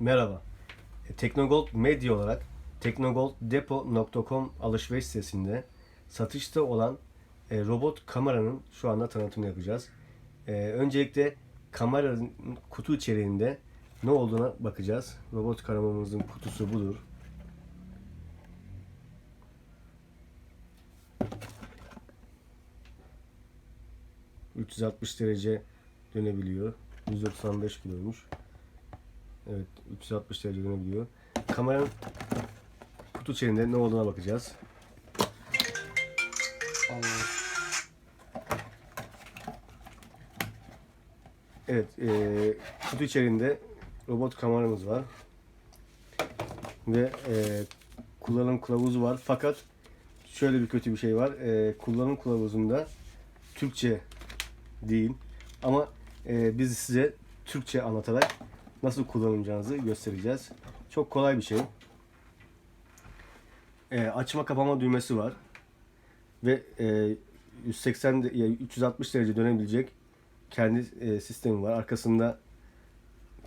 Merhaba. E, Teknogold Medya olarak teknogolddepo.com alışveriş sitesinde satışta olan e, robot kameranın şu anda tanıtımını yapacağız. E, öncelikle kameranın kutu içeriğinde ne olduğuna bakacağız. Robot kameramızın kutusu budur. ...360 derece dönebiliyor. 195 kiloymuş. Evet 360 derece dönebiliyor. Kameranın kutu içerisinde ne olduğuna bakacağız. Evet eee, kutu içerisinde robot kameramız var. Ve eee, kullanım kılavuzu var. Fakat şöyle bir kötü bir şey var. Eee, kullanım kılavuzunda Türkçe değil. Ama eee, biz size Türkçe anlatarak nasıl kullanacağınızı göstereceğiz. Çok kolay bir şey. Ee, açma kapama düğmesi var. Ve e, 180 de- ya 360 derece dönebilecek kendi e, sistemi var. Arkasında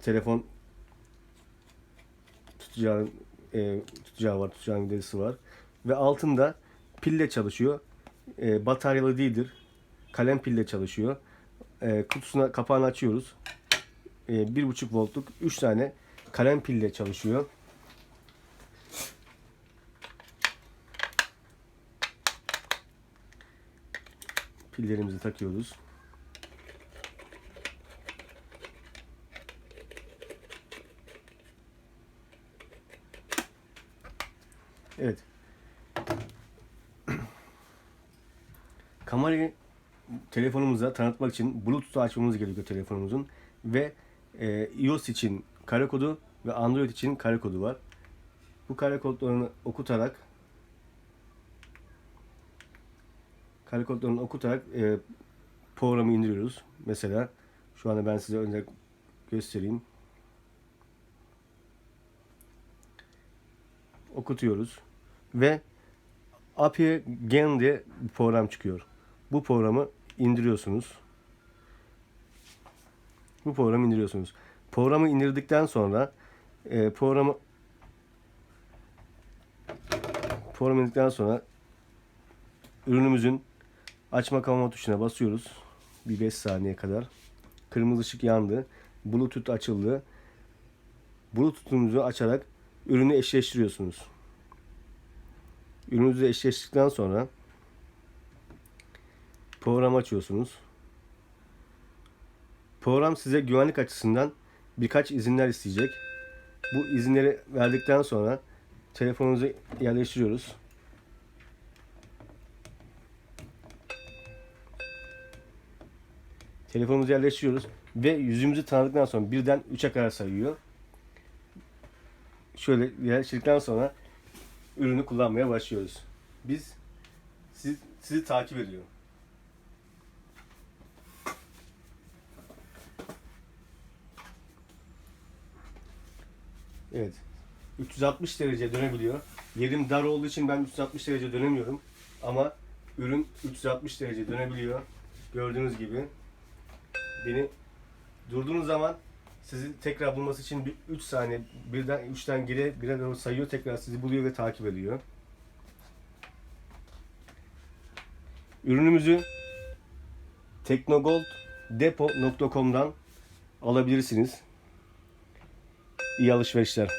telefon tutacağı e, tutacağı var, tutacağı vidası var. Ve altında pille çalışıyor. E, bataryalı değildir. Kalem pille çalışıyor. E, kutusuna kapağını açıyoruz. E, 1.5 voltluk 3 tane kalem pille çalışıyor. Pillerimizi takıyoruz. Evet. Kamerayı telefonumuza tanıtmak için Bluetooth açmamız gerekiyor telefonumuzun ve e, iOS için kare kodu ve Android için kare kodu var. Bu kare kodlarını okutarak kare kodlarını okutarak e, programı indiriyoruz. Mesela şu anda ben size önce göstereyim. Okutuyoruz ve API Gen diye bir program çıkıyor. Bu programı indiriyorsunuz. Bu programı indiriyorsunuz. Programı indirdikten sonra e, programı programı indirdikten sonra ürünümüzün açma kapama tuşuna basıyoruz. Bir 5 saniye kadar. Kırmızı ışık yandı. Bluetooth açıldı. Bluetooth'unuzu açarak ürünü eşleştiriyorsunuz. Ürününüzü eşleştirdikten sonra program açıyorsunuz. Program size güvenlik açısından birkaç izinler isteyecek. Bu izinleri verdikten sonra telefonunuzu yerleştiriyoruz. Telefonumuzu yerleştiriyoruz ve yüzümüzü tanıdıktan sonra birden 3'e kadar sayıyor. Şöyle yerleştirdikten sonra ürünü kullanmaya başlıyoruz. Biz siz, sizi takip ediyor. Evet. 360 derece dönebiliyor. Yerim dar olduğu için ben 360 derece dönemiyorum. Ama ürün 360 derece dönebiliyor. Gördüğünüz gibi. Beni durduğunuz zaman sizi tekrar bulması için 3 saniye birden 3'ten geri bire doğru sayıyor tekrar sizi buluyor ve takip ediyor. Ürünümüzü teknogolddepo.com'dan alabilirsiniz. İyi alışverişler.